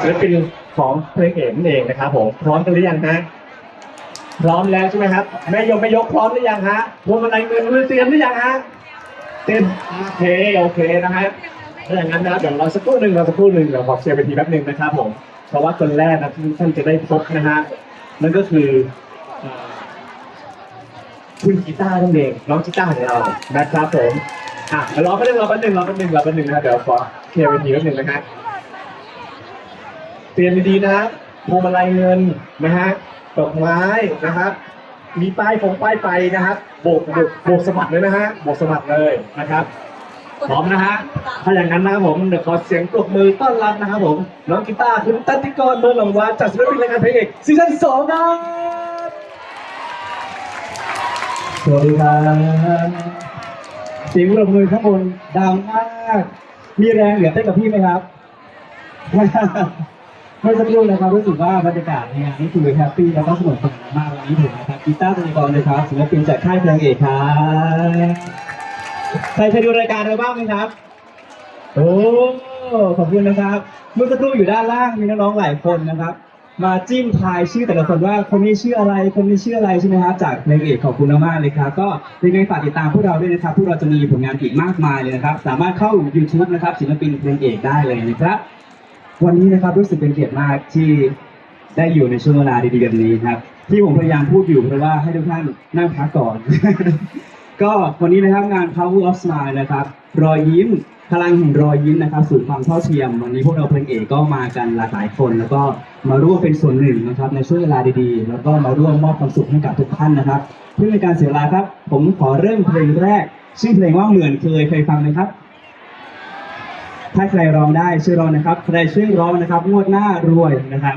ศิลปินของเพลงเอกนั่นเองนะครับผมพร้อมกันหรือยังฮะพร้อมแล้วใช่ไหมครับแม่ยกแม่ยกพร้อมหรือยังฮะพวงมาลัยเงินมือเตรียมหรือยังฮะเต็มโอเคโอเคนะฮะถ้าอย่างนั้นนะครับเดี๋ยวเราสักครู่หนึ่งเราสักครู่หนึ่งเดี๋ยวขอเชียร์ไปทีแป๊บหนึ่งนะครับผมเพราะว่าคนแรกนะที่ท่านจะได้พบนะฮะนั่นก็คือคุณกีตาร์นั่นเองน้องกีตาร์ของเรานะครับผมอะรอแป๊บนึงรอแป๊บนึงรอแป๊บนึงรอแป๊บนึงนะเดี๋ยวขอเคลียร์ไปทีแป๊บนึงนะฮะ เตรียมดีๆนะครับพวงมาลัยเงินนะฮะดอกไม้นะครับ มีป้ายฟงป้ายไฟนะครับโบกโบกโบกสมัครเลยนะฮะโบกสมัครเลยนะครับพร้อมนะฮะถ้าอย่างนั้นนะครับผมเดี๋ยวขอเสียงปรบมือต้อนรับนะครับผมน้องกีตาร์คุณตันติกรเมืองหลงวาจากศิลปินรายการเพลงเอกซีซั่นสองครับสวัสดีครับเสียงปรบมือข้างบนดังมาก มีแรงเหลือเต้นกับพี่ไหมครับ เมื่อสักครู่นะครับรู้สึกว่าบรรยากาศในงานนี้คือแฮปปี้แล้วก็สนุกสนานมากวันนี้ผมนะครับกีตาร์ตนิกรนะครับศิลปินจากค่ายเพลงเอกครับใครเคยดูรายการเราบ้างไหมครับ โอ้ขอบคุณนะครับ เมื่อสักครู่อยู่ด้านล่างมีน้องๆหลายคนนะครับ มาจิ้มทายชื่อแต่ละคนว่าคนนี้ชื่ออะไรคนนี้ชื่ออะไรใช่ไหมครับจากเพลงเอกขอบคุณมากๆเลยครับก็ยังไงฝากติดตามพวกเราด้วยนะครับพวกเราจะมีผลงานอีกมากมายเลยนะครับ สามารถเข้า YouTube นะครับศิลปินเพลงเอกได้เลยนะครับ วันนี้นะครับรู้สึกเป็นเกียรติมากที่ได้อยู่ในช่วงเวลาดีๆแบบนี้ครับ ที่ผมพยายามพูดอยู่เพราะว่าให้ทุกท่านนั่งพักก่อน ก็วันนี้นะครับงาน Power of Smile นะครับ รอยยิ้มพลังแห่งรอยยิ้มนะครับสู่ความเท่าเทียม วันนี้พวกเราเพลงเอกก็มากันหลากหลายคน แล้วก็มาร่วมเป็นส่วนหนึ่งนะครับในช่วงเวลาดีๆ แล้วก็มาร่วมมอบความสุขให้กับทุกท่านนะครับ เพื่อเป็นการเสียเวลาครับ ผมขอเริ่มเพลงแรก ชื่อเพลงว่าเหมือนเคยเคยฟังไหมครับ ถ้าใครร้องได้ช่วยร้องนะครับ ใครช่วยร้องนะครับงวดหน้ารวยนะครับ